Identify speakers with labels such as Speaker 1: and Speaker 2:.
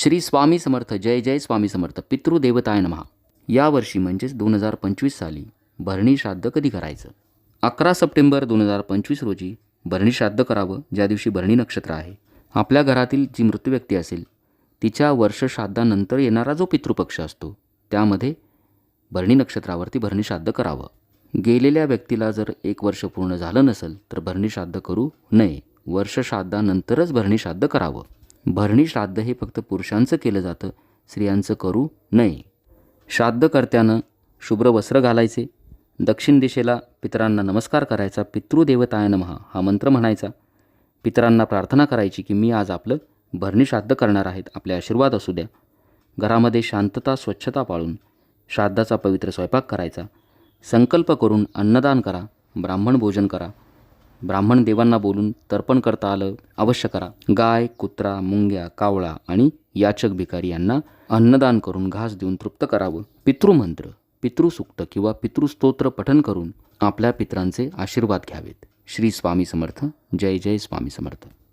Speaker 1: श्री स्वामी समर्थ जय जय स्वामी समर्थ पितृदेवताय नमहा यावर्षी म्हणजेच दोन हजार पंचवीस साली भरणी श्राद्ध कधी करायचं? अकरा सप्टेंबर दोन हजार पंचवीस रोजी भरणी श्राद्ध करावं ज्या दिवशी भरणी नक्षत्र आहे. आपल्या घरातील जी मृत्यू व्यक्ती असेल तिच्या वर्ष श्राद्धानंतर येणारा जो पितृपक्ष असतो त्यामध्ये भरणी नक्षत्रावरती भरणी श्राद्ध करावं. गेलेल्या व्यक्तीला जर एक वर्ष पूर्ण झालं नसेल तर भरणी श्राद्ध करू नये. वर्ष श्राद्धानंतरच भरणी श्राद्ध करावं. भरणी श्राद्ध हे फक्त पुरुषांचं केलं जातं स्त्रियांचं करू नये. श्राद्धकर्त्यानं शुभ्र वस्त्र घालायचे. दक्षिण दिशेला पितरांना नमस्कार करायचा. पितृदेवताय नमहा हा मंत्र म्हणायचा. पितरांना प्रार्थना करायची की मी आज आपलं भरणी श्राद्ध करणार आहेत आपले आशीर्वाद असू द्या. घरामध्ये शांतता स्वच्छता पाळून श्राद्धाचा पवित्र स्वयंपाक करायचा. संकल्प करून अन्नदान करा. ब्राह्मण भोजन करा. ब्राह्मण देवांना बोलून तर्पण करता आलं अवश्य करा. गाय कुत्रा मुंग्या कावळा आणि याचक भिकारी यांना अन्नदान करून घास देऊन तृप्त करावं. पितृमंत्र पितृसुक्त किंवा पितृस्तोत्र पठन करून आपल्या पितरांचे आशीर्वाद घ्यावेत. श्री स्वामी समर्थ. जय जय स्वामी समर्थ.